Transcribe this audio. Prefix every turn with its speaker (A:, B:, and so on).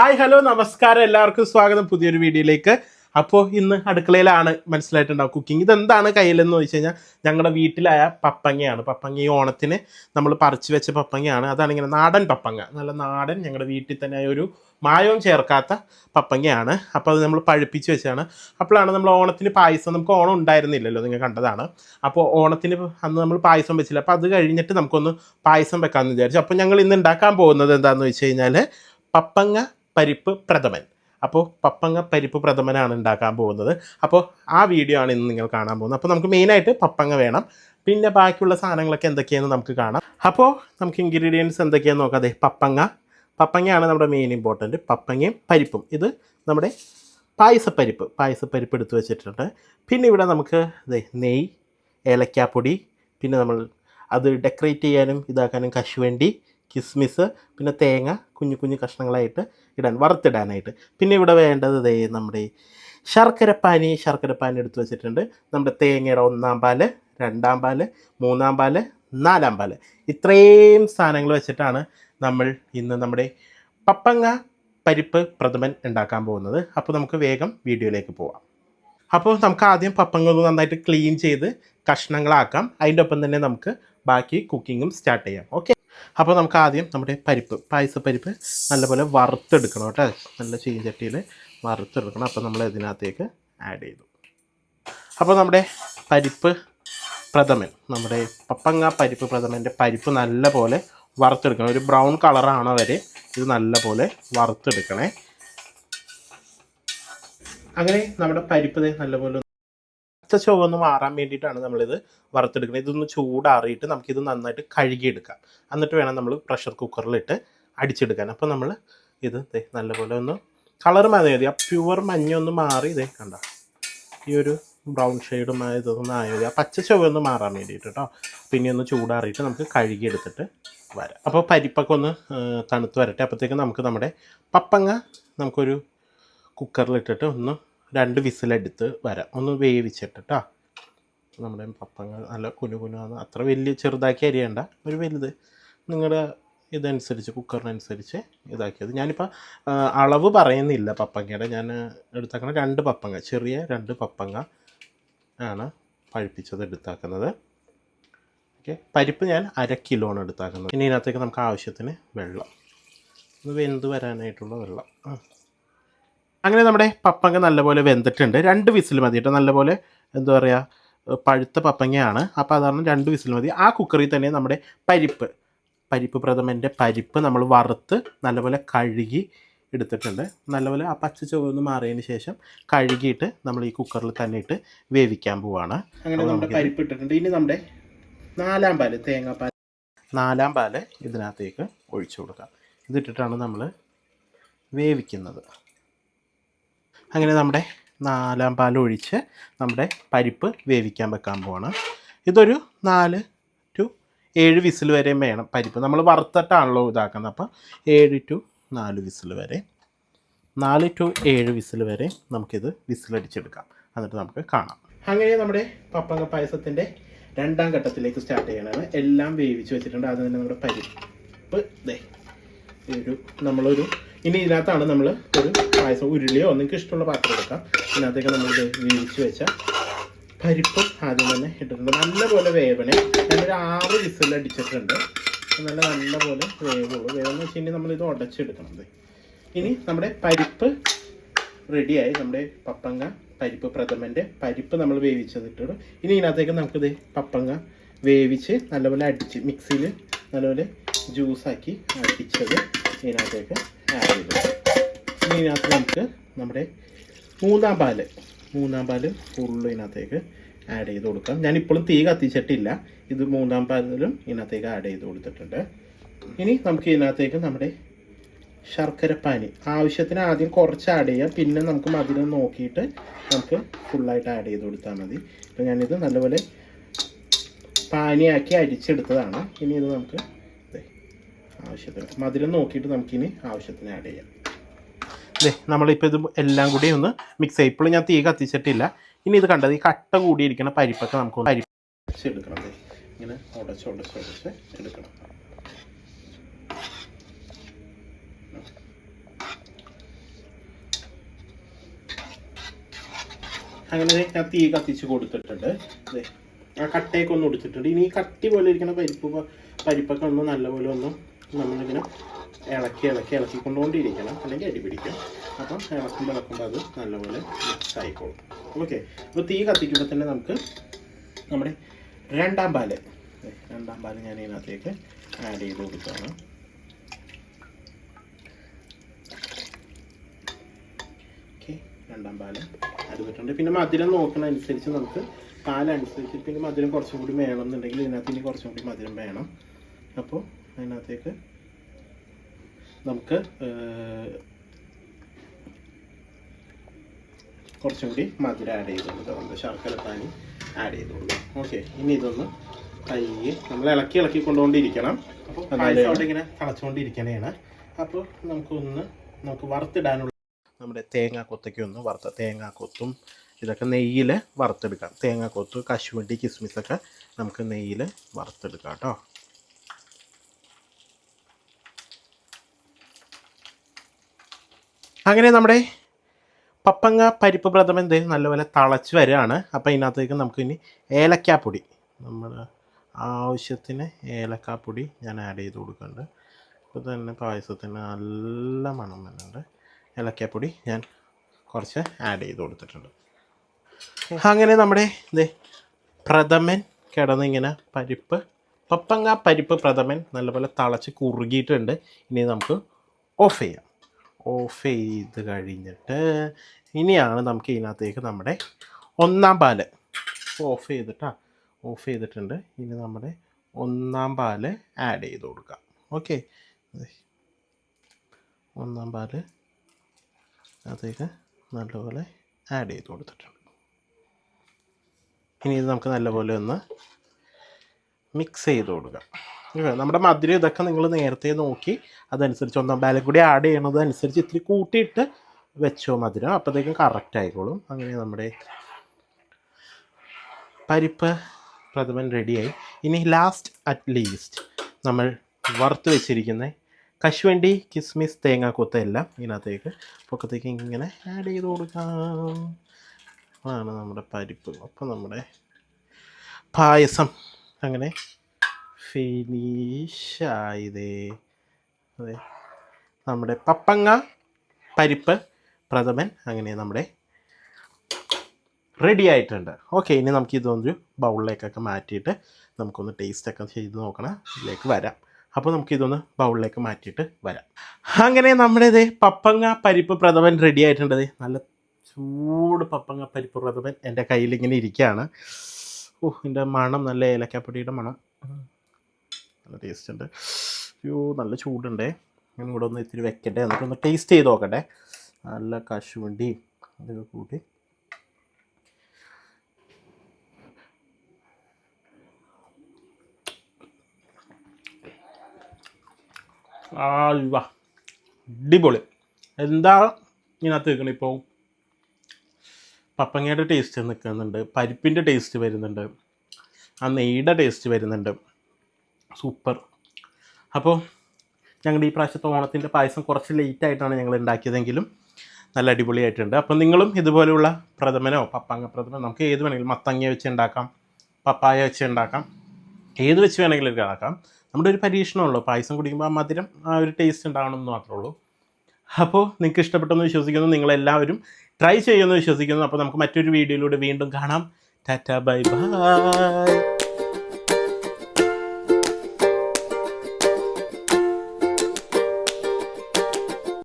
A: Hi hello നമസ്കാരം. എല്ലാവർക്കും സ്വാഗതം പുതിയൊരു വീഡിയോയിലേക്ക്. അപ്പോൾ ഇന്ന് അടുക്കളയിലാണ് മനസ്സിലായിട്ടുണ്ടാവും കുക്കിംഗ് ഇതെന്താണ് കയ്യിലെന്ന് ചോദിച്ചു കഴിഞ്ഞാൽ ഞങ്ങളുടെ വീട്ടിലായ പപ്പങ്ങയാണ്. പപ്പങ്ങ ഈ ഓണത്തിന് നമ്മൾ പറിച്ചു വെച്ച പപ്പങ്ങയാണ്. അതാണ് ഇങ്ങനെ നാടൻ പപ്പങ്ങ. നല്ല നാടൻ ഞങ്ങളുടെ വീട്ടിൽ തന്നെ ഒരു മായവും ചേർക്കാത്ത പപ്പങ്ങയാണ്. അപ്പോൾ അത് നമ്മൾ പഴുപ്പിച്ച് വെച്ചാണ് അപ്പോഴാണ് നമ്മൾ ഓണത്തിന് പായസം നമുക്ക് ഓണം ഉണ്ടായിരുന്നില്ലല്ലോ നിങ്ങൾ കണ്ടതാണ്. അപ്പോൾ ഓണത്തിന് അന്ന് നമ്മൾ പായസം വെച്ചില്ല. അപ്പോൾ അത് കഴിഞ്ഞിട്ട് നമുക്കൊന്ന് പായസം വെക്കാമെന്ന് വിചാരിച്ചു. അപ്പോൾ ഞങ്ങൾ ഇന്ന് ഉണ്ടാക്കാൻ പോകുന്നത് എന്താണെന്ന് വെച്ച് കഴിഞ്ഞാൽ പപ്പങ്ങ പരിപ്പ് പ്രഥമൻ. അപ്പോൾ പപ്പങ്ങ പരിപ്പ് പ്രഥമനാണ് ഉണ്ടാക്കാൻ പോകുന്നത്. അപ്പോൾ ആ വീഡിയോ ആണ് ഇന്ന് നിങ്ങൾ കാണാൻ പോകുന്നത്. അപ്പോൾ നമുക്ക് മെയിനായിട്ട് പപ്പങ്ങ വേണം. പിന്നെ ബാക്കിയുള്ള സാധനങ്ങളൊക്കെ എന്തൊക്കെയാണെന്ന് നമുക്ക് കാണാം. അപ്പോൾ നമുക്ക് ഇൻഗ്രീഡിയൻസ് എന്തൊക്കെയാണെന്ന് നോക്കാം. അതെ പപ്പങ്ങ. പപ്പങ്ങയാണ് നമ്മുടെ മെയിൻ ഇമ്പോർട്ടന്റ് പപ്പങ്ങയും പരിപ്പും. ഇത് നമ്മുടെ പായസപ്പരിപ്പ്. പായസപ്പരിപ്പ് എടുത്തു വെച്ചിട്ടുണ്ട്. പിന്നെ ഇവിടെ നമുക്ക് ദേ നെയ്യ് ഏലക്കാപ്പൊടി. പിന്നെ നമ്മൾ അത് ഡെക്കറേറ്റ് ചെയ്യാനും ഇതാക്കാനും കശുവണ്ടി. കിസ്മിസ് പിന്നെ തേങ്ങ കുഞ്ഞു കുഞ്ഞു കഷ്ണങ്ങളായിട്ട് ഇടാൻ വറുത്തിടാനായിട്ട്. പിന്നെ ഇവിടെ വേണ്ടത് ദേ നമ്മുടെ ശർക്കര പാനി എടുത്ത് വെച്ചിട്ടുണ്ട്. നമ്മുടെ തേങ്ങയുടെ ഒന്നാം പാൽ രണ്ടാം പാൽ മൂന്നാം പാൽ നാലാം പാൽ. ഇത്രയും സാധനങ്ങൾ വെച്ചിട്ടാണ് നമ്മൾ ഇന്ന് നമ്മുടെ പപ്പങ്ങ പരിപ്പ് പ്രഥമൻ ഉണ്ടാക്കാൻ പോകുന്നത്. അപ്പോൾ നമുക്ക് വേഗം വീഡിയോയിലേക്ക് പോവാം. അപ്പോൾ നമുക്ക് ആദ്യം പപ്പങ്ങ ഒന്ന് നന്നായിട്ട് ക്ലീൻ ചെയ്ത് കഷ്ണങ്ങളാക്കാം. അതിന്റെ ഒപ്പം തന്നെ നമുക്ക് ബാക്കി കുക്കിങ്ങും സ്റ്റാർട്ട് ചെയ്യാം. ഓക്കെ? അപ്പോൾ നമുക്ക് ആദ്യം നമ്മുടെ പരിപ്പ് പായസപ്പരിപ്പ് നല്ലപോലെ വറുത്തെടുക്കണം കേട്ടോ. നല്ല ചീഞ്ചട്ടിയിൽ വറുത്തെടുക്കണം. അപ്പോൾ നമ്മൾ ഇതിനകത്തേക്ക് ആഡ് ചെയ്തു. അപ്പോൾ നമ്മുടെ പരിപ്പ് പ്രഥമൻ നമ്മുടെ പപ്പങ്ങ പരിപ്പ് പ്രഥമന്റെ പരിപ്പ് നല്ലപോലെ വറുത്തെടുക്കണം. ഒരു ബ്രൗൺ കളറാണോ വരെ ഇത് നല്ലപോലെ വറുത്തെടുക്കണേ. അങ്ങനെ നമ്മുടെ പരിപ്പ് നല്ലപോലെ പച്ച ചുവ ഒന്ന് മാറാൻ വേണ്ടിയിട്ടാണ് നമ്മളിത് വറുത്തെടുക്കുന്നത്. ഇതൊന്ന് ചൂടാറിയിട്ട് നമുക്കിത് നന്നായിട്ട് കഴുകിയെടുക്കാം. എന്നിട്ട് വേണം നമ്മൾ പ്രഷർ കുക്കറിലിട്ട് അടിച്ചെടുക്കാൻ. അപ്പോൾ നമ്മൾ ഇത് നല്ലപോലെ ഒന്ന് കളർ മതി മതി. ആ പ്യുവർ മഞ്ഞ ഒന്ന് മാറി ഇതേ കണ്ട? ഈ ഒരു ബ്രൗൺ ഷെയ്ഡും ഇതൊന്നും ആയ മതി. ആ പച്ച ചുവ ഒന്ന് മാറാൻ വേണ്ടിയിട്ട് കേട്ടോ പിന്നെ ഒന്ന് ചൂടാറിയിട്ട് നമുക്ക് കഴുകിയെടുത്തിട്ട് വരാം. അപ്പോൾ പരിപ്പൊക്കെ ഒന്ന് തണുത്ത് വരട്ടെ. അപ്പോഴത്തേക്കും നമുക്ക് നമ്മുടെ പപ്പങ്ങ നമുക്കൊരു കുക്കറിലിട്ടിട്ട് ഒന്ന് രണ്ട് വിസിലെടുത്ത് വരാം. ഒന്ന് വേവിച്ചിട്ട് നമ്മുടെ പപ്പങ്ങൾ നല്ല കുനു കുനുവാന്ന് അത്ര വലിയ ചെറുതാക്കി അരിയണ്ട. ഒരു വലുത്. നിങ്ങളുടെ ഇതനുസരിച്ച് കുക്കറിനനുസരിച്ച് ഇതാക്കിയത്. ഞാനിപ്പോൾ അളവ് പറയുന്നില്ല പപ്പങ്ങയുടെ. ഞാൻ എടുത്താക്കണ രണ്ട് പപ്പങ്ങ. ചെറിയ രണ്ട് പപ്പങ്ങ ആണ് പഴുപ്പിച്ചത് എടുത്താക്കുന്നത്. ഓക്കെ. പരിപ്പ് ഞാൻ അര കിലോ ആണ് എടുത്താക്കുന്നത്. ഇനി ഇതിനകത്തേക്ക് നമുക്ക് ആവശ്യത്തിന് വെള്ളം. ഇത് വെന്ത് വരാനായിട്ടുള്ള വെള്ളം. അങ്ങനെ നമ്മുടെ പപ്പങ്ങ നല്ലപോലെ വെന്തിട്ടുണ്ട്. രണ്ട് വിസിൽ മതി കേട്ടോ. നല്ലപോലെ എന്താ പറയുക പഴുത്ത പപ്പങ്ങയാണ്. അപ്പോൾ അതാണ് രണ്ട് വിസിൽ മതി. ആ കുക്കറിൽ തന്നെ നമ്മുടെ പരിപ്പ് പരിപ്പ് പ്രഥമന്റെ പരിപ്പ് നമ്മൾ വറുത്ത് നല്ലപോലെ കഴുകി എടുത്തിട്ടുണ്ട്. നല്ലപോലെ ആ പച്ച ചുവന്ന് മാറിയതിന് ശേഷം കഴുകിയിട്ട് നമ്മൾ ഈ കുക്കറിൽ തന്നെ ഇട്ട് വേവിക്കാൻ പോവാണ്. അങ്ങനെ നമ്മുടെ പരിപ്പ് ഇട്ടിട്ടുണ്ട്. ഇനി നമ്മുടെ നാലാം പാൽ തേങ്ങാപ്പാൽ നാലാം പാൽ ഇതിനകത്തേക്ക് ഒഴിച്ചു കൊടുക്കാം. ഇതിട്ടിട്ടാണ് നമ്മൾ വേവിക്കുന്നത്. അങ്ങനെ നമ്മുടെ നാലാം പാൽ ഒഴിച്ച് നമ്മുടെ പരിപ്പ് വേവിക്കാൻ വെക്കാൻ പോവാണ്. ഇതൊരു നാല് ടു ഏഴ് വിസിൽ വരെയും വേണം പരിപ്പ്. നമ്മൾ വറുത്തിട്ടാണല്ലോ ഇതാക്കുന്നത്. അപ്പോൾ ഏഴ് ടു നാല് വിസിൽ വരെ നാല് ടു ഏഴ് വിസിൽ വരെ നമുക്കിത് വിസിലടിച്ചെടുക്കാം എന്നിട്ട് നമുക്ക് കാണാം. അങ്ങനെ നമ്മുടെ പപ്പങ്ങ പായസത്തിന്റെ രണ്ടാം ഘട്ടത്തിലേക്ക് സ്റ്റാർട്ട് ചെയ്യണത് എല്ലാം വേവിച്ച് വെച്ചിട്ടുണ്ട്. അത് തന്നെ നമ്മുടെ പരിപ്പ് ദേ ഒരു നമ്മളൊരു ഇനി ഇതിനകത്താണ് നമ്മൾ ഒരു പായസം ഉരുളിയോ നിങ്ങൾക്ക് ഇഷ്ടമുള്ള പാത്രം എടുക്കാം. ഇതിനകത്തേക്ക് നമ്മൾ വേവിച്ച് വെച്ച പരിപ്പും ആദ്യം തന്നെ ഇട്ടിട്ടുണ്ട്. നല്ലപോലെ വേവണേ. ഞാനൊരു ആറ് വിസിൽ അടിച്ചിട്ടുണ്ട്. നല്ല നല്ലപോലെ വേവുള്ളൂ. വേവെന്ന് വെച്ച് കഴിഞ്ഞാൽ നമ്മളിത് ഉടച്ചെടുക്കണം. ഇനി നമ്മുടെ പരിപ്പ് റെഡിയായി. നമ്മുടെ പപ്പങ്ങ പരിപ്പ് പ്രഥമന്റെ പരിപ്പ് നമ്മൾ വേവിച്ചതിട്ടിടും. ഇനി ഇതിനകത്തേക്ക് നമുക്കിത് പപ്പങ്ങ വേവിച്ച് നല്ലപോലെ അടിച്ച് മിക്സിയിൽ നല്ലപോലെ ജ്യൂസാക്കി അടിച്ചത് ഇതിനകത്തേക്ക് ആഡ് ചെയ്തു ഇനി ഇതിനകത്ത് നമുക്ക് നമ്മുടെ മൂന്നാം പാൽ മൂന്നാം പാൽ ഫുള്ള് ഇതിനകത്തേക്ക് ആഡ് ചെയ്ത് കൊടുക്കാം. ഞാനിപ്പോഴും തീ കത്തിച്ചിട്ടില്ല. ഇത് മൂന്നാം പാലിലും ഇതിനകത്തേക്ക് ആഡ് ചെയ്ത് കൊടുത്തിട്ടുണ്ട്. ഇനി നമുക്ക് ഇതിനകത്തേക്ക് നമ്മുടെ ശർക്കരപ്പാനി. ആവശ്യത്തിന് ആദ്യം കുറച്ച് ആഡ് ചെയ്യാം. പിന്നെ നമുക്ക് മധുരം നോക്കിയിട്ട് നമുക്ക് ഫുള്ളായിട്ട് ആഡ് ചെയ്ത് കൊടുത്താൽ മതി. അപ്പോൾ ഞാനിത് നല്ലപോലെ പാനിയാക്കി അരിച്ചെടുത്തതാണ്. ഇനി ഇത് നമുക്ക് ആവശ്യത്തിന് മധുരം നോക്കിയിട്ട് നമുക്കിനി ആവശ്യത്തിന് ആഡ് ചെയ്യാം. ഇതേ നമ്മളിപ്പോൾ ഇത് എല്ലാം കൂടി ഒന്ന് മിക്സ് ചെയ്യും. ഇപ്പോൾ ഞാൻ തീ കത്തിച്ചിട്ടില്ല. ഇനി ഇത് കണ്ടത് ഈ കട്ട കൂടിയിരിക്കുന്ന പരിപ്പൊക്കെ നമുക്ക് പരിപ്പ് എടുക്കണം ഇങ്ങനെ ഉടച്ച് ഉടച്ച് ഉടച്ച് എടുക്കണം. അങ്ങനെ ഞാൻ തീ കത്തിച്ച് കൊടുത്തിട്ടുണ്ട്. ആ കട്ടയൊക്കെ ഒന്ന് കൊടുത്തിട്ടുണ്ട് ഇനി ഈ കട്ടി പോലെ ഇരിക്കുന്ന പരിപ്പ് പരിപ്പൊക്കെ ഒന്ന് നല്ലപോലെ ഒന്ന് നമ്മളിങ്ങനെ ഇളക്കി ഇളക്കി ഇളക്കി കൊണ്ടുകൊണ്ടിരിക്കണം. അല്ലെങ്കിൽ അടി പിടിക്കും. അപ്പം ഇളക്കുമ്പോൾ ഇളക്കുമ്പോൾ അത് നല്ലപോലെ മിക്സ് ആയിക്കോളും. ഓക്കെ അപ്പോൾ തീ കത്തിക്കുമ്പോൾ തന്നെ നമുക്ക് നമ്മുടെ രണ്ടാം പാൽ. രണ്ടാം പാൽ ഞാൻ ഇതിനകത്തേക്ക് ആഡ് ചെയ്ത് കൊടുക്കുകയാണ്. ഓക്കെ രണ്ടാം പാൽ ആഡ് ചെയ്തിട്ടുണ്ട്. പിന്നെ മധുരം നോക്കുന്ന അനുസരിച്ച് നമുക്ക് പാലനുസരിച്ച് പിന്നെ മധുരം കുറച്ചും കൂടി വേണം എന്നുണ്ടെങ്കിൽ ഇതിനകത്ത് ഇനി കുറച്ചും കൂടി മധുരം വേണം. അപ്പോൾ അതിനകത്തേക്ക് നമുക്ക് കുറച്ചും കൂടി മധുരം ആഡ് ചെയ്ത് കൊടുക്കാം നമ്മൾ ശർക്കര പാനി ആഡ് ചെയ്ത് കൊടുക്കാം ഓക്കെ ഇനി ഇതൊന്ന് പയ്യെ നമ്മൾ ഇളക്കി ഇളക്കി കൊണ്ടുകൊണ്ടിരിക്കണം. അപ്പോൾ പായസം ഇങ്ങനെ തിളച്ചുകൊണ്ടിരിക്കണേണ്. അപ്പോൾ നമുക്കൊന്ന് നമുക്ക് വറുത്തിടാനുള്ള നമ്മുടെ തേങ്ങാക്കൊത്തൊക്കെ ഒന്ന് വറുത്ത തേങ്ങാക്കൊത്തും ഇതൊക്കെ നെയ്യിൽ വറുത്തെടുക്കാം. തേങ്ങാക്കൊത്ത് കശുവണ്ടി കിസ്മിസൊക്കെ നമുക്ക് നെയ്യിൽ വറുത്തെടുക്കാം കേട്ടോ. അങ്ങനെ നമ്മുടെ പപ്പങ്ങ പരിപ്പ് പ്രഥമൻ ദേ നല്ലപോലെ തളച്ച് വരികയാണ്. അപ്പോൾ ഇതിനകത്തേക്ക് നമുക്ക് ഇനി ഏലക്കാപ്പൊടി നമ്മൾ ആവശ്യത്തിന് ഏലക്കാപ്പൊടി ഞാൻ ആഡ് ചെയ്ത് കൊടുക്കുന്നുണ്ട്. ഇപ്പോൾ തന്നെ പായസത്തിന് നല്ല മണം വരുന്നുണ്ട്. ഏലക്കാപ്പൊടി ഞാൻ കുറച്ച് ആഡ് ചെയ്ത് കൊടുത്തിട്ടുണ്ട്. അങ്ങനെ നമ്മുടെ ഇത് പ്രഥമൻ കിടന്നിങ്ങനെ പരിപ്പ് പപ്പങ്ങ പരിപ്പ് പ്രഥമൻ നല്ലപോലെ തളച്ച് കുറുകിയിട്ടുണ്ട്. ഇനി നമുക്ക് ഓഫ് ചെയ്യാം. ഓഫ് ചെയ്ത് കഴിഞ്ഞിട്ട് ഇനിയാണ് നമുക്ക് ഇതിനകത്തേക്ക് നമ്മുടെ ഒന്നാം പാൽ. ഓഫ് ചെയ്തിട്ടാ ഓഫ് ചെയ്തിട്ടുണ്ട്. ഇനി നമ്മുടെ ഒന്നാം പാൽ ആഡ് ചെയ്ത് കൊടുക്കാം. ഓക്കെ ഒന്നാം പാൽ അതിലേക്ക് നല്ലപോലെ ആഡ് ചെയ്ത് കൊടുത്തിട്ടുണ്ട്. ഇനി ഇത് നമുക്ക് നല്ലപോലെ ഒന്ന് മിക്സ് ചെയ്ത് കൊടുക്കാം. നമ്മുടെ മധുരം ഇതൊക്കെ നിങ്ങൾ നേരത്തെ നോക്കി അതനുസരിച്ച് ഒന്നാം ബാലം കൂടി ആഡ് ചെയ്യണത് അനുസരിച്ച് ഇത്തിരി കൂട്ടിയിട്ട് വെച്ചോ മധുരം. അപ്പോഴത്തേക്കും കറക്റ്റ് ആയിക്കോളും. അങ്ങനെ നമ്മുടെ പരിപ്പ് പ്രഥമൻ റെഡിയായി ഇനി ലാസ്റ്റ് അറ്റ് ലീസ്റ്റ് നമ്മൾ വറുത്ത് വെച്ചിരിക്കുന്ന കശുവണ്ടി കിസ്മിസ് തേങ്ങാക്കൊത്ത എല്ലാം ഇതിനകത്തേക്ക് പൊക്കത്തേക്ക് ഇങ്ങനെ ആഡ് ചെയ്ത് കൊടുക്കാം. അതാണ് നമ്മുടെ പരിപ്പ്. അപ്പം നമ്മുടെ പായസം. അങ്ങനെ ഫിനിഷായതേ അതെ നമ്മുടെ പപ്പങ്ങ പരിപ്പ് പ്രഥമൻ അങ്ങനെ നമ്മുടെ റെഡി ആയിട്ടുണ്ട്. ഓക്കെ ഇനി നമുക്ക് ഇതൊരു ബൗളിലേക്കൊക്കെ മാറ്റിയിട്ട് നമുക്കൊന്ന് ടേസ്റ്റ് ടേസ്റ്റൊക്കെ ചെയ്ത് നോക്കണം. ഇതിലേക്ക് വരാം. അപ്പോൾ നമുക്ക് ഇതൊന്ന് ബൗളിലേക്ക് മാറ്റിയിട്ട് വരാം. അങ്ങനെ നമ്മുടെ ഇത് പപ്പങ്ങ പരിപ്പ് പ്രഥമൻ റെഡി ആയിട്ടുണ്ട് നല്ല ചൂട് പപ്പങ്ങ പരിപ്പ് പ്രഥമൻ എന്റെ കയ്യിൽ ഇങ്ങനെ ഇരിക്കുകയാണ്. ഓ ഇതിന്റെ മണം നല്ല ഏലക്കാപ്പൊടിയുടെ മണം. നല്ല ടേസ്റ്റ് ഉണ്ട്. അയ്യോ നല്ല ചൂടുണ്ടേ. ഞാൻ ഇവിടെ ഒന്ന് ഇത്തിരി വെക്കട്ടെ. എന്നിട്ടൊന്ന് ടേസ്റ്റ് ചെയ്ത് നോക്കട്ടെ. നല്ല കശുവണ്ടി അതൊക്കെ കൂട്ടി. അടിപൊളി. എന്താ ഇതിനകത്ത് നിൽക്കണം ഇപ്പോൾ പപ്പങ്ങയുടെ ടേസ്റ്റ് നിൽക്കുന്നുണ്ട്. പരിപ്പിന്റെ ടേസ്റ്റ് വരുന്നുണ്ട്. ആ നെയ്യുടെ ടേസ്റ്റ് വരുന്നുണ്ട്. സൂപ്പർ. അപ്പോൾ ഞങ്ങളുടെ ഈ പ്രാവശ്യത്തെ ഓണത്തിന്റെ പായസം കുറച്ച് ലേറ്റായിട്ടാണ് ഞങ്ങൾ ഉണ്ടാക്കിയതെങ്കിലും നല്ല അടിപൊളിയായിട്ടുണ്ട്. അപ്പോൾ നിങ്ങളും ഇതുപോലെയുള്ള പ്രഥമനോ പപ്പാങ്ങ പ്രഥമനോ നമുക്ക് ഏത് വേണമെങ്കിലും മത്തങ്ങ വെച്ച് ഉണ്ടാക്കാം പപ്പായ വെച്ച് ഉണ്ടാക്കാം ഏത് വെച്ച് വേണമെങ്കിലും ഉണ്ടാക്കാം നമ്മുടെ ഒരു പരീക്ഷണമുള്ളൂ പായസം കുടിക്കുമ്പോൾ ആ മധുരം ആ ഒരു ടേസ്റ്റ് ഉണ്ടാവണമെന്ന് മാത്രമേ ഉള്ളൂ. അപ്പോൾ നിങ്ങൾക്ക് ഇഷ്ടപ്പെട്ടെന്ന് വിശ്വസിക്കുന്നു. നിങ്ങളെല്ലാവരും ട്രൈ ചെയ്യുമെന്ന് വിശ്വസിക്കുന്നു. അപ്പോൾ നമുക്ക് മറ്റൊരു വീഡിയോയിലൂടെ വീണ്ടും കാണാം. Tata bye bye